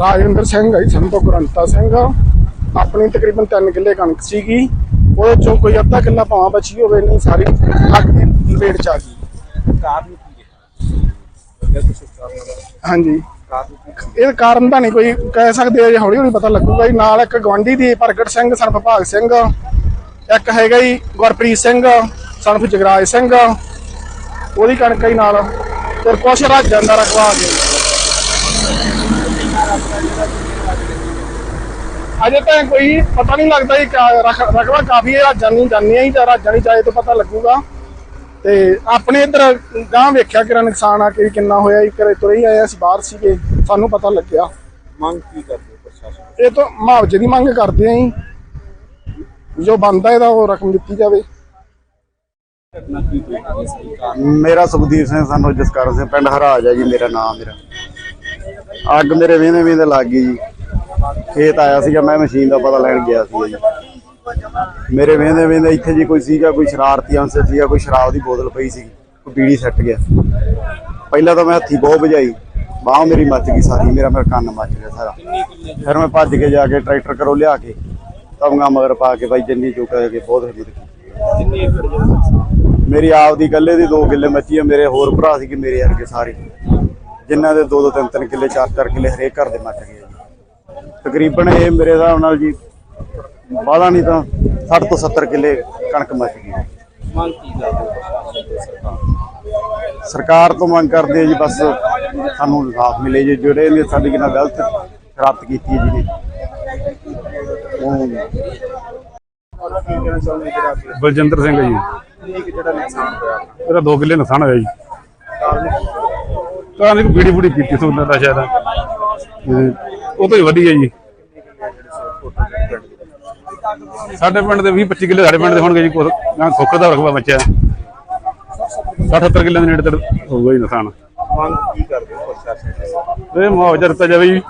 ਰਾਜਿੰਦਰ ਸਿੰਘ ਹੈ ਸੰਤੋ ਗਰੰਤਾ ਸਿੰਘ। ਆਪਣੀ ਤਕਰੀਬਨ 3 ਕਿੱਲੇ ਕਣਕ ਸੀਗੀ। ਉਹਦੇ ਚੋਂ ਕੋਈ ਅੱਧਾ ਕਿੱਲਾ ਭਾਵਾਂ ਬਚੀ ਹੋਵੇ ਨਹੀਂ ਸਾਰੀ ਅੱਗ ਦੀ ਲਪੇਟ ਚ ਗਈ। ਹਾਂਜੀ। ਇਹ ਕਾਰਨ ਤਾਂ ਨਹੀਂ ਕੋਈ ਕਹਿ ਸਕਦੇ ਜੇ ਹੌਲੀ ਹੌਲੀ ਪਤਾ ਲੱਗੂਗਾ ਜੀ। ਨਾਲ ਇੱਕ ਗਵਾਂਢੀ ਦੀ ਪ੍ਰਗਟ ਸਿੰਘ ਸਰ ਵਿਭਾਗ ਸਿੰਘ। ਇੱਕ ਹੈਗਾ ਜੀ ਗੁਰਪ੍ਰੀਤ ਸਿੰਘ। ਸਨ ਜਗਰਾਜ ਸਿੰਘ ਉਹਦੀ ਕਣਕ ਹੀ ਨਾਲ ਤੇ ਕੁਛ ਰਾਜਾਂ ਦਾ ਰਖਵਾ ਗਿਆ ਅਜੇ ਤਾਂ ਕੋਈ ਪਤਾ ਨਹੀਂ ਲੱਗਦਾ ਜੀ ਕਾ- ਰਖ- ਰਕਬਾ ਕਾਫੀ ਹੈ ਰਾਜਾਂ ਨਹੀਂ ਜਾਣੀਆਂ ਹੀ ਤਾਂ ਰਾਜਾਂ ਨਹੀਂ ਜਾਏ ਤਾਂ ਪਤਾ ਲੱਗੂਗਾ। ਤੇ ਆਪਣੇ ਇਧਰ ਗਾਂ ਵੇਖਿਆ ਕਿਰਾ ਨੁਕਸਾਨ ਆ ਕਿ ਕਿੰਨਾ ਹੋਇਆ ਜੀ ਘਰੇ ਤੁਰੇ ਹੀ ਆਏ ਅਸੀਂ ਬਾਹਰ ਸੀਗੇ ਸਾਨੂੰ ਪਤਾ ਲੱਗਿਆ। ਮੰਗ ਕੀ ਕਰਦੇ ਪ੍ਰਸ਼ਾਸਨ ਇਹ ਤਾਂ ਮੁਆਵਜ਼ੇ ਦੀ ਮੰਗ ਕਰਦੇ ਆਂ ਜੀ। ਜੋ ਬੰਦਾ ਇਹਦਾ ਉਹ ਰਕਮ ਦਿੱਤੀ ਜਾਵੇ ਘਟਨਾ ਕੀ ਹੋਈ ਹੈ ਸਹੀ ਕਾਰਨ ਮੇਰਾ ਸੁਖਦੀਪ ਸਿੰਘ ਸਾਨੂੰ ਜਸਕਰ ਸਿੰਘ ਪਿੰਡ ਹਰਾਜ ਹੈ ਜੀ ਮੇਰਾ ਨਾਮ ਮੇਰਾ। ਅੱਗ ਮੇਰੇ ਵੇਂਦੇ ਵੇਂਦੇ ਲੱਗ ਗਈ ਜੀ। ਖੇਤ ਆਇਆ ਸੀਗਾ ਮੈਂ ਮਸ਼ੀਨ ਦਾ ਪਤਾ ਲੈਣ ਗਿਆ ਸੀ ਜੀ। ਮੇਰੇ ਵੇਂਦੇ ਵੇਂਦੇ ਇੱਥੇ ਜੀ ਕੋਈ ਸੀਗਾ ਕੋਈ ਸ਼ਰਾਰਤੀ ਅੰਸਰ ਸੀਗਾ ਕੋਈ ਸ਼ਰਾਬ ਦੀ ਬੋਤਲ ਪਈ ਸੀ ਕੋਈ ਬੀੜੀ ਸੱਟ ਗਿਆ। ਪਹਿਲਾਂ ਤਾਂ ਮੈਂ ਹੱਥੀ ਬਹੁਤ ਵਜਾਈ ਬਾਹ ਮੇਰੀ ਮੱਚ ਗਈ ਸਾਰੀ ਮੇਰਾ ਮੇਰਾ ਕੰਨ ਮੱਚ ਗਿਆ ਸਾਰਾ। ਫਿਰ ਮੈਂ ਭੱਜ ਕੇ ਜਾ ਕੇ ਟਰੈਕਟਰ ਕਰੋ ਲਿਆ ਕੇ ਤਵਗਾ ਮਗਰ ਪਾ ਕੇ ਬਾਈ ਜੰਨੀ ਚੁੱਕਾ ਕੇ ਬਹੁਤ ਹਿੰਮਤ ਕੀਤੀ। ਮੇਰੀ ਆਪ ਦੀ ਗੱਲੇ ਦੀ 2 ਕਿੱਲੇ ਮੱਚੀ ਆ, ਮੇਰੇ ਹੋਰ ਭਰਾ ਸੀਗੇ ਮੇਰੇ ਵਰਗੇ ਸਾਰੇ। ਜਿਨ੍ਹਾਂ ਦੇ 2 2 3 3 ਕਿੱਲੇ 4 4 ਕਿੱਲੇ ਹਰੇਕ ਘਰ ਦੇ ਮੱਚ ਗਏ ਜੀ। ਤਕਰੀਬਨ ਇਹ ਮੇਰੇ ਹਿਸਾਬ ਨਾਲ ਜੀ ਵਾਦਾ ਨਹੀਂ ਤਾਂ 60 ਤੋਂ 70 ਕਿੱਲੇ ਕਣਕ ਮੱਚ ਗਈ। ਮੰਗ ਕੀ ਕਰਦੇ ਸਰਕਾਰ ਤੋਂ ਮੰਗ ਕਰਦੇ ਆ ਜੀ ਬਸ ਸਾਨੂੰ ਇਨਸਾਫ ਮਿਲੇ ਜੀ, ਜਿਹੜੇ ਨੇ ਸਾਡੀ ਨਾਲ ਗਲਤ ਸ਼ਰਾਰਤ ਕੀਤੀ ਹੈ ਜੀ। ਉਹ ਬਲਜਿੰਦਰ ਸਿੰਘ ਜੀ। ਕਿੰਨੀ ਕੁ ਜਿਹੜਾ ਨੁਕਸਾਨ ਹੋਇਆ? ਇਹਦਾ 2 ਕਿੱਲੇ ਨੁਕਸਾਨ ਹੋਇਆ ਜੀ। ਕਾਰਨ? ਤਾਂ ਨਹੀਂ ਬੀੜੀ ਬੂੜੀ ਪੀਤੀ ਸੀ ਉਹਨਾਂ ਦਾ ਸ਼ਾਇਦ। ਤੇ ਉਹ ਤੋਂ ਹੀ ਵਧੀ ਹੈ ਜੀ। ਸਾਡੇ ਪਿੰਡ ਦੇ 20 25 ਕਿੱਲੇ ਸਾਡੇ ਪਿੰਡ ਦੇ ਹੋਣਗੇ ਜੀ। ਨਾ ਖੋਖਰ ਦਾ ਰਕਬਾ ਬੱਚਾ 60 70 ਕਿੱਲੇ ਦੇ ਨੇੜੇ ਤੇੜੇ ਹੋਊਗਾ ਜੀ ਨੁਕਸਾਨ। ਮੰਗ ਕੀ ਕਰਦੇ ਹੋ ਪ੍ਰਸ਼ਾਸਨ ਤੇ? ਇਹ ਮੁਆਵਜ਼ਾ ਦਿੱਤਾ ਜਾਵੇ ਜੀ।